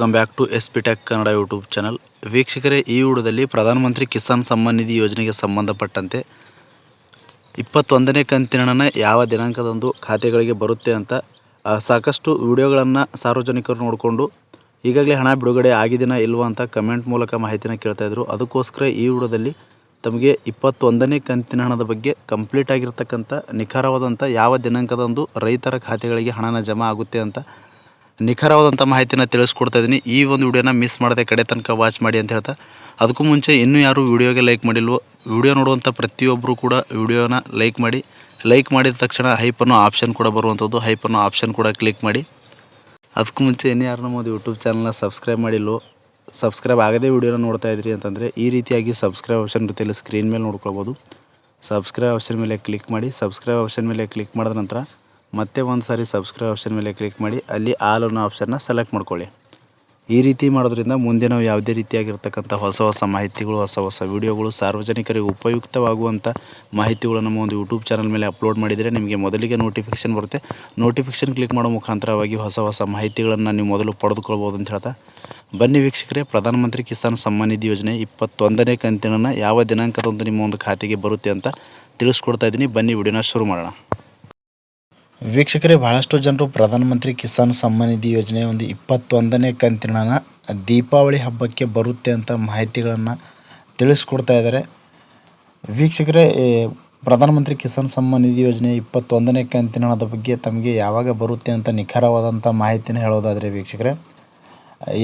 Welcome back to S P tech Kannada YouTube channel. ವೀಕ್ಷಕರೇ, ಈ ವಿಡಿಯೋದಲ್ಲಿ ಪ್ರಧಾನಮಂತ್ರಿ ಕಿಸಾನ್ ಸಮ್ಮಾನ್ ನಿಧಿ ಯೋಜನೆಗೆ ಸಂಬಂಧಪಟ್ಟಂತೆ ಇಪ್ಪತ್ತೊಂದನೇ ಕಂತಿನ ಹಣ ಯಾವ ದಿನಾಂಕದಂದು ಖಾತೆಗಳಿಗೆ ಬರುತ್ತೆ ಅಂತ ಸಾಕಷ್ಟು ವಿಡಿಯೋಗಳನ್ನು ಸಾರ್ವಜನಿಕರು ನೋಡಿಕೊಂಡು ಈಗಾಗಲೇ ಹಣ ಬಿಡುಗಡೆ ಆಗಿದೆನಾ ಇಲ್ವಾ ಅಂತ ಕಮೆಂಟ್ ಮೂಲಕ ಮಾಹಿತಿನ ಕೇಳ್ತಾಯಿದ್ರು ಅದಕ್ಕೋಸ್ಕರ ಈ ವಿಡಿಯೋದಲ್ಲಿ ತಮಗೆ ಇಪ್ಪತ್ತೊಂದನೇ ಕಂತಿನ ಹಣದ ಬಗ್ಗೆ ಕಂಪ್ಲೀಟ್ ಆಗಿರ್ತಕ್ಕಂಥ ನಿಖರವಾದಂಥ ಯಾವ ದಿನಾಂಕದಂದು ರೈತರ ಖಾತೆಗಳಿಗೆ ಹಣನ ಜಮಾ ಆಗುತ್ತೆ ಅಂತ ನಿಖರವಾದಂಥ ಮಾಹಿತಿನ ತಿಳಿಸ್ಕೊಡ್ತಾ ಇದ್ದೀನಿ ಈ ಒಂದು ವಿಡಿಯೋನ ಮಿಸ್ ಮಾಡದೆ ಕಡೆ ತನಕ ವಾಚ್ ಮಾಡಿ ಅಂತ ಹೇಳ್ತಾ, ಅದಕ್ಕೂ ಮುಂಚೆ ಇನ್ನೂ ಯಾರು ವಿಡಿಯೋಗೆ ಲೈಕ್ ಮಾಡಿಲ್ವೋ, ವಿಡಿಯೋ ನೋಡುವಂಥ ಪ್ರತಿಯೊಬ್ಬರು ಕೂಡ ವಿಡಿಯೋನ ಲೈಕ್ ಮಾಡಿ ಲೈಕ್ ಮಾಡಿದ ತಕ್ಷಣ ಹೈಪನ್ನು ಆಪ್ಷನ್ ಕೂಡ ಬರುವಂಥದ್ದು ಹೈಪನ್ನು ಆಪ್ಷನ್ ಕೂಡ ಕ್ಲಿಕ್ ಮಾಡಿ. ಅದಕ್ಕೂ ಮುಂಚೆ ಇನ್ನೂ ಯಾರು ನಮ್ಮ ಒಂದು ಯೂಟ್ಯೂಬ್ ಚಾನಲ್ನ ಸಬ್ಸ್ಕ್ರೈಬ್ ಮಾಡಿಲ್ವೋ ಸಬ್ಸ್ಕ್ರೈಬ್ ಆಗದೇ ವಿಡಿಯೋನ ನೋಡ್ತಾ ಇದ್ರಿ ಅಂತಂದರೆ ಈ ರೀತಿಯಾಗಿ ಸಬ್ಸ್ಕ್ರೈಬ್ ಆಪ್ಷನ್ ಜೊತೆಯಲ್ಲಿ ಸ್ಕ್ರೀನ್ ಮೇಲೆ ನೋಡ್ಕೊಳ್ಬೋದು. ಸಬ್ಸ್ಕ್ರೈಬ್ ಆಪ್ಷನ್ ಮೇಲೆ ಕ್ಲಿಕ್ ಮಾಡಿ ಸಬ್ಸ್ಕ್ರೈಬ್ ಆಪ್ಷನ್ ಮೇಲೆ ಕ್ಲಿಕ್ ಮಾಡಿದ ನಂತರ ಮತ್ತೆ ಒಂದು ಸಾರಿ ಸಬ್ಸ್ಕ್ರೈಬ್ ಆಪ್ಷನ್ ಮೇಲೆ ಕ್ಲಿಕ್ ಮಾಡಿ, ಅಲ್ಲಿ ಆಲ್ ಅನ್ನೋ ಆಪ್ಷನ್ನ ಸೆಲೆಕ್ಟ್ ಮಾಡ್ಕೊಳ್ಳಿ. ಈ ರೀತಿ ಮಾಡೋದ್ರಿಂದ ಮುಂದೆ ನಾವು ಯಾವುದೇ ರೀತಿಯಾಗಿರ್ತಕ್ಕಂಥ ಹೊಸ ಹೊಸ ಮಾಹಿತಿಗಳು, ಹೊಸ ಹೊಸ ವೀಡಿಯೋಗಳು ಸಾರ್ವಜನಿಕರಿಗೆ ಉಪಯುಕ್ತವಾಗುವಂಥ ಮಾಹಿತಿಗಳು ನಮ್ಮ ಒಂದು ಯೂಟ್ಯೂಬ್ ಚಾನಲ್ ಮೇಲೆ ಅಪ್ಲೋಡ್ ಮಾಡಿದರೆ ನಿಮಗೆ ಮೊದಲಿಗೆ ನೋಟಿಫಿಕೇಷನ್ ಬರುತ್ತೆ. ನೋಟಿಫಿಕೇಷನ್ ಕ್ಲಿಕ್ ಮಾಡೋ ಮುಖಾಂತರವಾಗಿ ಹೊಸ ಹೊಸ ಮಾಹಿತಿಗಳನ್ನು ನೀವು ಮೊದಲು ಪಡೆದುಕೊಳ್ಬೋದು ಅಂತ ಹೇಳ್ತಾ. ಬನ್ನಿ ವೀಕ್ಷಕರೇ ಪ್ರಧಾನಮಂತ್ರಿ ಕಿಸಾನ್ ಸಮ್ಮಾನ್ ನಿಧಿ ಯೋಜನೆ ಇಪ್ಪತ್ತೊಂದನೇ ಕಂತಿನ ಯಾವ ದಿನಾಂಕದಂದು ನಿಮ್ಮ ಒಂದು ಖಾತೆಗೆ ಬರುತ್ತೆ ಅಂತ ತಿಳಿಸ್ಕೊಡ್ತಾ ಇದ್ದೀನಿ. ಬನ್ನಿ ವಿಡಿಯೋನ ಶುರು ಮಾಡೋಣ. ವೀಕ್ಷಕರೇ, ಬಹಳಷ್ಟು ಜನರು ಪ್ರಧಾನಮಂತ್ರಿ ಕಿಸಾನ್ ಸಮ್ಮಾನ್ ನಿಧಿ ಯೋಜನೆ ಒಂದು ಇಪ್ಪತ್ತೊಂದನೇ ಕಂತಿನ ದೀಪಾವಳಿ ಹಬ್ಬಕ್ಕೆ ಬರುತ್ತೆ ಅಂತ ಮಾಹಿತಿಗಳನ್ನು ತಿಳಿಸ್ಕೊಡ್ತಾ ಇದ್ದಾರೆ. ವೀಕ್ಷಕರೇ ಪ್ರಧಾನಮಂತ್ರಿ ಕಿಸಾನ್ ಸಮ್ಮಾನ್ ನಿಧಿ ಯೋಜನೆ ಇಪ್ಪತ್ತೊಂದನೇ ಕಂತಿನ ಬಗ್ಗೆ ತಮಗೆ ಯಾವಾಗ ಬರುತ್ತೆ ಅಂತ ನಿಖರವಾದಂಥ ಮಾಹಿತಿನ ಹೇಳೋದಾದರೆ ವೀಕ್ಷಕರೇ,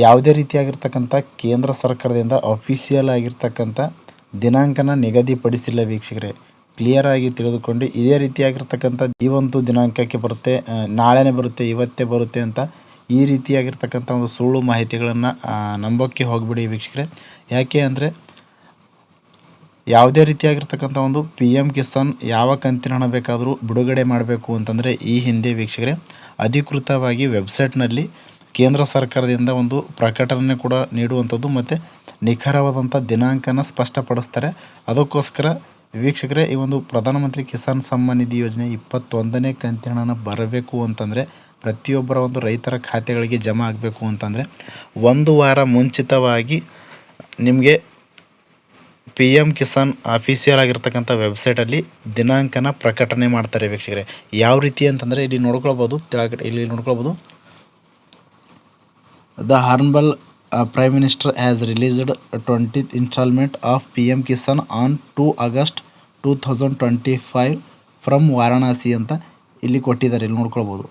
ಯಾವುದೇ ರೀತಿಯಾಗಿರ್ತಕ್ಕಂಥ ಕೇಂದ್ರ ಸರ್ಕಾರದಿಂದ ಅಫಿಷಿಯಲ್ ಆಗಿರ್ತಕ್ಕಂಥ ದಿನಾಂಕನ ನಿಗದಿಪಡಿಸಿಲ್ಲ ವೀಕ್ಷಕರೇ. ಕ್ಲಿಯರ್ ಆಗಿ ತಿಳಿದುಕೊಂಡು ಇದೇ ರೀತಿಯಾಗಿರ್ತಕ್ಕಂಥ ಈ ದಿನಾಂಕಕ್ಕೆ ಬರುತ್ತೆ ನಾಳೆನೇ ಬರುತ್ತೆ, ಇವತ್ತೇ ಬರುತ್ತೆ ಅಂತ ಈ ರೀತಿಯಾಗಿರ್ತಕ್ಕಂಥ ಒಂದು ಸುಳ್ಳು ಮಾಹಿತಿಗಳನ್ನು ನಂಬೋಕ್ಕೆ ಹೋಗ್ಬಿಡಿ ವೀಕ್ಷಕರೇ. ಯಾಕೆ ಅಂದರೆ ಯಾವುದೇ ರೀತಿಯಾಗಿರ್ತಕ್ಕಂಥ ಒಂದು ಪಿ ಎಂ ಕಿಸಾನ್ ಯಾವ ಕಂತಿನ ಹಣ ಬೇಕಾದರೂ ಬಿಡುಗಡೆ ಮಾಡಬೇಕು ಅಂತಂದರೆ ಈ ಹಿಂದೆ ವೀಕ್ಷಕರೇ, ಅಧಿಕೃತವಾಗಿ ವೆಬ್ಸೈಟ್ನಲ್ಲಿ ಕೇಂದ್ರ ಸರ್ಕಾರದಿಂದ ಒಂದು ಪ್ರಕಟಣೆ ಕೂಡ ನೀಡುವಂಥದ್ದು ಮತ್ತು ನಿಖರವಾದಂಥ ದಿನಾಂಕನ ಸ್ಪಷ್ಟಪಡಿಸ್ತಾರೆ. ಅದಕ್ಕೋಸ್ಕರ ವೀಕ್ಷಕರೇ, ಈ ಒಂದು ಪ್ರಧಾನಮಂತ್ರಿ ಕಿಸಾನ್ ಸಮ್ಮಾನ್ ನಿಧಿ ಯೋಜನೆ ಇಪ್ಪತ್ತೊಂದನೇ ಕಂತಿನ ಹಣ ಬರಬೇಕು ಅಂತಂದರೆ, ಪ್ರತಿಯೊಬ್ಬರ ಒಂದು ರೈತರ ಖಾತೆಗಳಿಗೆ ಜಮಾ ಆಗಬೇಕು ಅಂತಂದರೆ, ಒಂದು ವಾರ ಮುಂಚಿತವಾಗಿ ನಿಮಗೆ ಪಿ ಎಂ ಕಿಸಾನ್ ಅಫಿಷಿಯಲ್ ಆಗಿರ್ತಕ್ಕಂಥ ವೆಬ್ಸೈಟಲ್ಲಿ ದಿನಾಂಕನ ಪ್ರಕಟಣೆ ಮಾಡ್ತಾರೆ ವೀಕ್ಷಕರೇ. ಯಾವ ರೀತಿ ಅಂತಂದರೆ, ಇಲ್ಲಿ ನೋಡ್ಕೊಳ್ಬೋದು ತೆಳಗಡೆ ಇಲ್ಲಿ ನೋಡ್ಕೊಳ್ಬೋದು. The honourable prime minister has released twentieth installment of P M Kisan on two August two thousand twenty five from Varanasi ಅಂತ ಇಲ್ಲಿ ಕೊಟ್ಟಿದ್ದಾರೆ, ಇಲ್ಲಿ ನೋಡ್ಕೊಳ್ಬೋದು.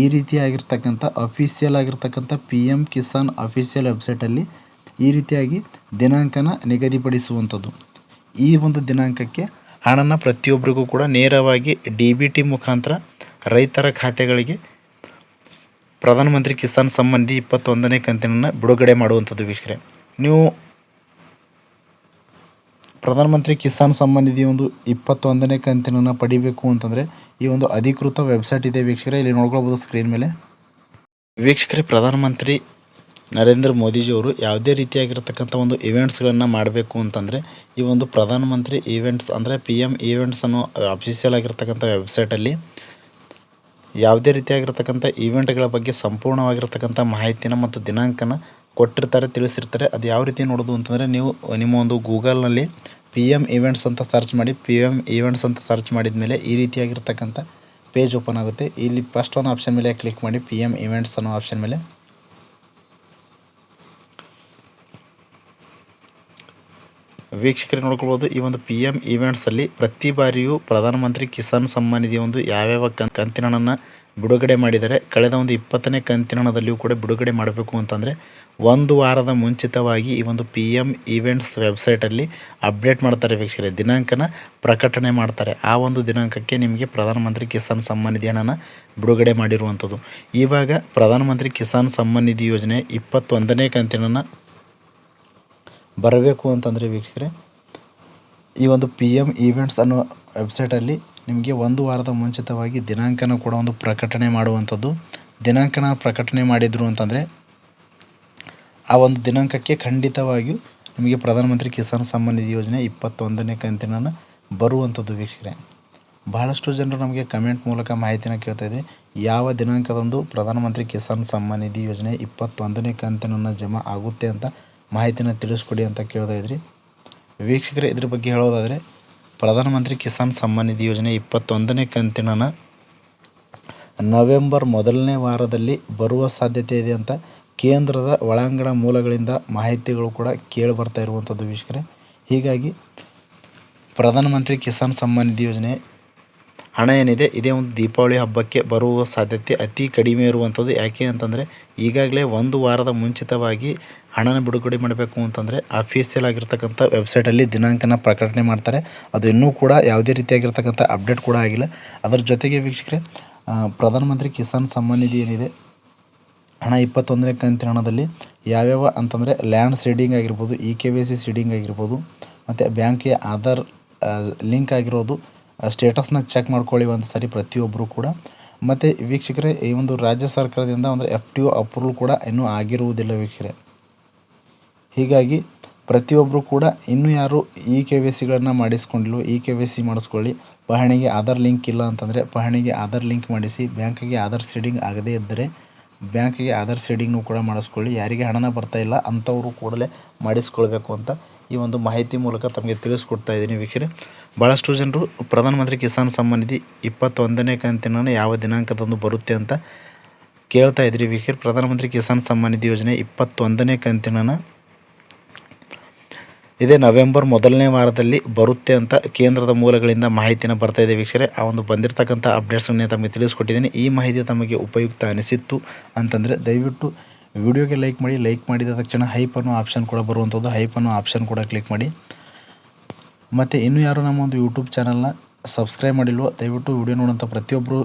ಈ ರೀತಿಯಾಗಿರ್ತಕ್ಕಂಥ ಅಫಿಷಿಯಲ್ ಆಗಿರ್ತಕ್ಕಂಥ ಪಿ ಎಂ ಕಿಸಾನ್ ಅಫಿಷಿಯಲ್ ವೆಬ್ಸೈಟಲ್ಲಿ ಈ ರೀತಿಯಾಗಿ ದಿನಾಂಕನ ನಿಗದಿಪಡಿಸುವಂಥದ್ದು. ಈ ಒಂದು ದಿನಾಂಕಕ್ಕೆ ಹಣನ ಪ್ರತಿಯೊಬ್ಬರಿಗೂ ಕೂಡ ನೇರವಾಗಿ ಡಿ ಬಿ ಟಿ ಮುಖಾಂತರ ರೈತರ ಖಾತೆಗಳಿಗೆ ಪ್ರಧಾನಮಂತ್ರಿ ಕಿಸಾನ್ ಸಂಬಂಧಿ ಇಪ್ಪತ್ತೊಂದನೇ ಕಂತಿನನ್ನು ಬಿಡುಗಡೆ ಮಾಡುವಂಥದ್ದು ವೀಕ್ಷಕರೇ. ನೀವು ಪ್ರಧಾನಮಂತ್ರಿ ಕಿಸಾನ್ ಸಮ್ಮಾನ್ ನಿಧಿ ಒಂದು ಇಪ್ಪತ್ತೊಂದನೇ ಕಂತಿನನ್ನು ಪಡಿಬೇಕು ಅಂತಂದರೆ ಈ ಒಂದು ಅಧಿಕೃತ ವೆಬ್ಸೈಟ್ ಇದೆ ವೀಕ್ಷಕರೇ, ಇಲ್ಲಿ ನೋಡ್ಕೊಳ್ಬೋದು ಸ್ಕ್ರೀನ್ ಮೇಲೆ. ವೀಕ್ಷಕರೇ, ಪ್ರಧಾನಮಂತ್ರಿ ನರೇಂದ್ರ ಮೋದಿಜಿಯವರು ಯಾವುದೇ ರೀತಿಯಾಗಿರ್ತಕ್ಕಂಥ ಒಂದು ಇವೆಂಟ್ಸ್ಗಳನ್ನು ಮಾಡಬೇಕು ಅಂತಂದರೆ ಈ ಒಂದು ಪ್ರಧಾನಮಂತ್ರಿ ಈವೆಂಟ್ಸ್ ಅಂದರೆ ಪಿ ಎಂ ಈವೆಂಟ್ಸ್ ಅನ್ನೋ ಅಫಿಷಿಯಲ್ ಆಗಿರ್ತಕ್ಕಂಥ ವೆಬ್ಸೈಟಲ್ಲಿ ಯಾವುದೇ ರೀತಿಯಾಗಿರ್ತಕ್ಕಂಥ ಈವೆಂಟ್ಗಳ ಬಗ್ಗೆ ಸಂಪೂರ್ಣವಾಗಿರ್ತಕ್ಕಂಥ ಮಾಹಿತಿನ ಮತ್ತು ದಿನಾಂಕನ ಕೊಟ್ಟಿರ್ತಾರೆ, ತಿಳಿಸಿರ್ತಾರೆ. ಅದು ಯಾವ ರೀತಿ ನೋಡೋದು ಅಂತಂದರೆ ನೀವು ನಿಮ್ಮ ಒಂದು ಗೂಗಲ್ನಲ್ಲಿ ಪಿ ಎಂ ಈವೆಂಟ್ಸ್ ಅಂತ ಸರ್ಚ್ ಮಾಡಿ ಪಿ ಎಂ ಈವೆಂಟ್ಸ್ ಅಂತ ಸರ್ಚ್ ಮಾಡಿದ ಮೇಲೆ ಈ ರೀತಿಯಾಗಿರ್ತಕ್ಕಂಥ ಪೇಜ್ ಓಪನ್ ಆಗುತ್ತೆ. ಇಲ್ಲಿ ಫಸ್ಟ್ ಒನ್ ಆಪ್ಷನ್ ಮೇಲೆ ಕ್ಲಿಕ್ ಮಾಡಿ ಪಿ ಎಂ ಈವೆಂಟ್ಸ್ ಅನ್ನೋ ಆಪ್ಷನ್ ಮೇಲೆ. ವೀಕ್ಷಕರು ನೋಡ್ಕೊಳ್ಬೋದು, ಈ ಒಂದು ಪಿ ಎಂ ಇವೆಂಟ್ಸಲ್ಲಿ ಪ್ರತಿ ಬಾರಿಯೂ ಪ್ರಧಾನಮಂತ್ರಿ ಕಿಸಾನ್ ಸಮ್ಮಾನ್ ನಿಧಿ ಒಂದು ಯಾವ್ಯಾವ ಕಂತಿನ ಹಣನ ಬಿಡುಗಡೆ ಮಾಡಿದರೆ ಕಳೆದ ಒಂದು ಇಪ್ಪತ್ತನೇ ಕಂತಿನ ಹಣದಲ್ಲಿಯೂ ಕೂಡ ಬಿಡುಗಡೆ ಮಾಡಬೇಕು ಅಂತಂದರೆ ಒಂದು ವಾರದ ಮುಂಚಿತವಾಗಿ ಈ ಒಂದು ಪಿ ಎಂ ಇವೆಂಟ್ಸ್ ವೆಬ್ಸೈಟಲ್ಲಿ ಅಪ್ಡೇಟ್ ಮಾಡ್ತಾರೆ ವೀಕ್ಷಕರೇ. ದಿನಾಂಕನ ಪ್ರಕಟಣೆ ಮಾಡ್ತಾರೆ. ಆ ಒಂದು ದಿನಾಂಕಕ್ಕೆ ನಿಮಗೆ ಪ್ರಧಾನಮಂತ್ರಿ ಕಿಸಾನ್ ಸಮ್ಮಾನ್ ನಿಧಿ ಹಣನ ಬಿಡುಗಡೆ ಮಾಡಿರುವಂಥದ್ದು. ಇವಾಗ ಪ್ರಧಾನಮಂತ್ರಿ ಕಿಸಾನ್ ಸಮ್ಮಾನ್ ನಿಧಿ ಯೋಜನೆ ಇಪ್ಪತ್ತೊಂದನೇ ಕಂತಿನ ಬರಬೇಕು ಅಂತಂದರೆ ವೀಕ್ಷಕರೆ, ಈ ಒಂದು ಪಿ ಎಂ ಈವೆಂಟ್ಸ್ ಅನ್ನೋ ವೆಬ್ಸೈಟಲ್ಲಿ ನಿಮಗೆ ಒಂದು ವಾರದ ಮುಂಚಿತವಾಗಿ ದಿನಾಂಕನ ಕೂಡ ಒಂದು ಪ್ರಕಟಣೆ ಮಾಡುವಂಥದ್ದು. ದಿನಾಂಕನ ಪ್ರಕಟಣೆ ಮಾಡಿದರು ಅಂತಂದರೆ ಆ ಒಂದು ದಿನಾಂಕಕ್ಕೆ ಖಂಡಿತವಾಗಿಯೂ ನಿಮಗೆ ಪ್ರಧಾನಮಂತ್ರಿ ಕಿಸಾನ್ ಸಮ್ಮಾನ್ ನಿಧಿ ಯೋಜನೆ ಇಪ್ಪತ್ತೊಂದನೇ ಕಂತಿನ ಬರುವಂಥದ್ದು ವೀಕ್ಷಕರೆ. ಬಹಳಷ್ಟು ಜನರು ನಮಗೆ ಕಮೆಂಟ್ ಮೂಲಕ ಮಾಹಿತಿನ ಕೇಳ್ತಾ ಇದೆ. ಯಾವ ದಿನಾಂಕದಂದು ಪ್ರಧಾನಮಂತ್ರಿ ಕಿಸಾನ್ ಸಮ್ಮಾನ್ ನಿಧಿ ಯೋಜನೆ ಇಪ್ಪತ್ತೊಂದನೇ ಕಂತಿನ ಜಮಾ ಆಗುತ್ತೆ ಅಂತ ಮಾಹಿತಿನ ತಿಳಿಸ್ಕೊಡಿ ಅಂತ ಕೇಳ್ತಾ ಇದ್ರಿ. ವೀಕ್ಷಕರೇ, ಇದ್ರ ಬಗ್ಗೆ ಹೇಳೋದಾದರೆ, ಪ್ರಧಾನಮಂತ್ರಿ ಕಿಸಾನ್ ಸಮ್ಮಾನ್ ನಿಧಿ ಯೋಜನೆ ಇಪ್ಪತ್ತೊಂದನೇ ಕಂತಿನ ನವೆಂಬರ್ ಮೊದಲನೇ ವಾರದಲ್ಲಿ ಬರುವ ಸಾಧ್ಯತೆ ಇದೆ ಅಂತ ಕೇಂದ್ರದ ಒಳಾಂಗಣ ಮೂಲಗಳಿಂದ ಮಾಹಿತಿಗಳು ಕೂಡ ಕೇಳಿ ಬರ್ತಾ ಇರುವಂಥದ್ದು ವೀಕ್ಷಕರೇ. ಹೀಗಾಗಿ ಪ್ರಧಾನಮಂತ್ರಿ ಕಿಸಾನ್ ಸಮ್ಮಾನ್ ನಿಧಿ ಯೋಜನೆ ಹಣ ಏನಿದೆ, ಇದೇ ಒಂದು ದೀಪಾವಳಿ ಹಬ್ಬಕ್ಕೆ ಬರುವ ಸಾಧ್ಯತೆ ಅತಿ ಕಡಿಮೆ ಇರುವಂಥದ್ದು. ಯಾಕೆ ಅಂತಂದರೆ, ಈಗಾಗಲೇ ಒಂದು ವಾರದ ಮುಂಚಿತವಾಗಿ ಹಣನ ಬಿಡುಗಡೆ ಮಾಡಬೇಕು ಅಂತಂದರೆ ಅಫೀಷಿಯಲ್ ಆಗಿರ್ತಕ್ಕಂಥ ವೆಬ್ಸೈಟಲ್ಲಿ ದಿನಾಂಕನ ಪ್ರಕಟಣೆ ಮಾಡ್ತಾರೆ. ಅದು ಇನ್ನೂ ಕೂಡ ಯಾವುದೇ ರೀತಿಯಾಗಿರ್ತಕ್ಕಂಥ ಅಪ್ಡೇಟ್ ಕೂಡ ಆಗಿಲ್ಲ. ಅದರ ಜೊತೆಗೆ ವೀಕ್ಷಕರೆ ಪ್ರಧಾನಮಂತ್ರಿ ಕಿಸಾನ್ ಸಮ್ಮಾನ್ ನಿಧಿ ಏನಿದೆ? ಹಣ ಇಪ್ಪತ್ತೊಂದನೇ ಕಂತಿನ ಹಣದಲ್ಲಿ ಯಾವ್ಯಾವ ಅಂತಂದರೆ ಲ್ಯಾಂಡ್ ಸೀಡಿಂಗ್ ಆಗಿರ್ಬೋದು E K V C seeding ಆಗಿರ್ಬೋದು, ಮತ್ತು ಬ್ಯಾಂಕಿಗೆ ಆಧಾರ್ ಲಿಂಕ್ ಆಗಿರೋದು ಸ್ಟೇಟಸ್ನ ಚೆಕ್ ಮಾಡ್ಕೊಳ್ಳಿ ಒಂದು ಸರಿ ಪ್ರತಿಯೊಬ್ಬರು ಕೂಡ. ಮತ್ತು ವೀಕ್ಷಕರೇ, ಈ ಒಂದು ರಾಜ್ಯ ಸರ್ಕಾರದಿಂದ ಒಂದು ಎಫ್ ಟಿ ಒ ಅಪ್ರೂವಲ್ ಕೂಡ ಇನ್ನೂ ಆಗಿರುವುದಿಲ್ಲ ವೀಕ್ಷಕರೇ. ಹೀಗಾಗಿ ಪ್ರತಿಯೊಬ್ಬರು ಕೂಡ ಇನ್ನೂ ಯಾರು ಇ ಕೆ ವೈ ಸಿಗಳನ್ನು ಮಾಡಿಸ್ಕೊಂಡಿಲ್ವೋ ಇ ಕೆ ವೈ ಸಿ ಮಾಡಿಸ್ಕೊಳ್ಳಿ. ಪಹಣಿಗೆ ಆಧಾರ್ ಲಿಂಕ್ ಇಲ್ಲ ಅಂತಂದರೆ ಪಹಣಿಗೆ ಆಧಾರ್ ಲಿಂಕ್ ಮಾಡಿಸಿ, ಬ್ಯಾಂಕಿಗೆ ಆಧಾರ್ ಸೀಡಿಂಗ್ ಆಗದೇ ಇದ್ದರೆ ಬ್ಯಾಂಕಿಗೆ ಆಧಾರ್ ಸೀಡಿಂಗ್ನು ಕೂಡ ಮಾಡಿಸ್ಕೊಳ್ಳಿ. ಯಾರಿಗೆ ಹಣನ ಬರ್ತಾ ಇಲ್ಲ ಅಂಥವರು ಕೂಡಲೇ ಮಾಡಿಸ್ಕೊಳ್ಬೇಕು ಅಂತ ಈ ಒಂದು ಮಾಹಿತಿ ಮೂಲಕ ತಮಗೆ ತಿಳಿಸ್ಕೊಡ್ತಾ ಇದ್ದೀನಿ ವೀಕ್ಷಕರೇ ಭಾಳಷ್ಟು ಜನರು ಪ್ರಧಾನಮಂತ್ರಿ ಕಿಸಾನ್ ಸಮ್ಮಾನ್ ನಿಧಿ ಇಪ್ಪತ್ತೊಂದನೇ ಕಂತಿನ ಯಾವ ದಿನಾಂಕದಂದು ಬರುತ್ತೆ ಅಂತ ಕೇಳ್ತಾ ಇದ್ರಿ ವೀಕ್ಷಕರು ಪ್ರಧಾನಮಂತ್ರಿ ಕಿಸಾನ್ ಸಮ್ಮಾನ್ ನಿಧಿ ಯೋಜನೆ ಇಪ್ಪತ್ತೊಂದನೇ ಕಂತಿನ ಇದೇ ನವೆಂಬರ್ ಮೊದಲನೇ ವಾರದಲ್ಲಿ ಬರುತ್ತೆ ಅಂತ ಕೇಂದ್ರದ ಮೂಲಗಳಿಂದ ಮಾಹಿತಿನ ಬರ್ತಾ ಇದೆ ವೀಕ್ಷಕರೇ ಆ ಒಂದು ಬಂದಿರತಕ್ಕಂಥ ಅಪ್ಡೇಟ್ಸನ್ನೇ ತಮಗೆ ತಿಳಿಸ್ಕೊಟ್ಟಿದ್ದೀನಿ. ಈ ಮಾಹಿತಿ ತಮಗೆ ಉಪಯುಕ್ತ ಅನಿಸಿತ್ತು ಅಂತಂದರೆ ದಯವಿಟ್ಟು ವಿಡಿಯೋಗೆ ಲೈಕ್ ಮಾಡಿ, ಲೈಕ್ ಮಾಡಿದ ತಕ್ಷಣ ಹೈಪ್ ಅನ್ನೋ ಆಪ್ಷನ್ ಕೂಡ ಬರುವಂಥದ್ದು. ಹೈಪ್ ಅನ್ನೋ ಆಪ್ಷನ್ ಕೂಡ ಕ್ಲಿಕ್ ಮಾಡಿ. ಮತ್ತು ಇನ್ನೂ ಯಾರು ನಮ್ಮ ಒಂದು ಯೂಟ್ಯೂಬ್ ಚಾನಲ್ನ ಸಬ್ಸ್ಕ್ರೈಬ್ ಮಾಡಿಲ್ವೋ, ದಯವಿಟ್ಟು ವಿಡಿಯೋ ನೋಡುವಂಥ ಪ್ರತಿಯೊಬ್ಬರು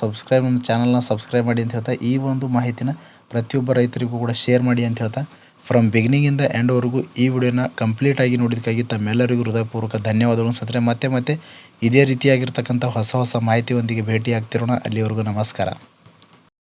ಸಬ್ಸ್ಕ್ರೈಬ್, ನಮ್ಮ ಚಾನಲ್ನ ಸಬ್ಸ್ಕ್ರೈಬ್ ಮಾಡಿ ಅಂತ ಹೇಳ್ತಾ ಈ ಒಂದು ಮಾಹಿತಿನ ಪ್ರತಿಯೊಬ್ಬ ರೈತರಿಗೂ ಕೂಡ ಶೇರ್ ಮಾಡಿ ಅಂತ ಹೇಳ್ತಾ ಫ್ರಮ್ ಬಿಗಿನಿಂಗಿಂದ ಎಂಡ್ವರೆಗೂ ಈ ವಿಡಿಯೋನ ಕಂಪ್ಲೀಟಾಗಿ ನೋಡಿದ್ದಕ್ಕಾಗಿ ತಮ್ಮೆಲ್ಲರಿಗೂ ಹೃದಯಪೂರ್ವಕ ಧನ್ಯವಾದಗಳು ಸತ್ರೆ ಮತ್ತೆ ಮತ್ತೆ ಇದೇ ರೀತಿಯಾಗಿರ್ತಕ್ಕಂಥ ಹೊಸ ಹೊಸ ಮಾಹಿತಿಯೊಂದಿಗೆ ಭೇಟಿ ಆಗ್ತಿರೋಣ ಅಲ್ಲಿವರೆಗೂ ನಮಸ್ಕಾರ.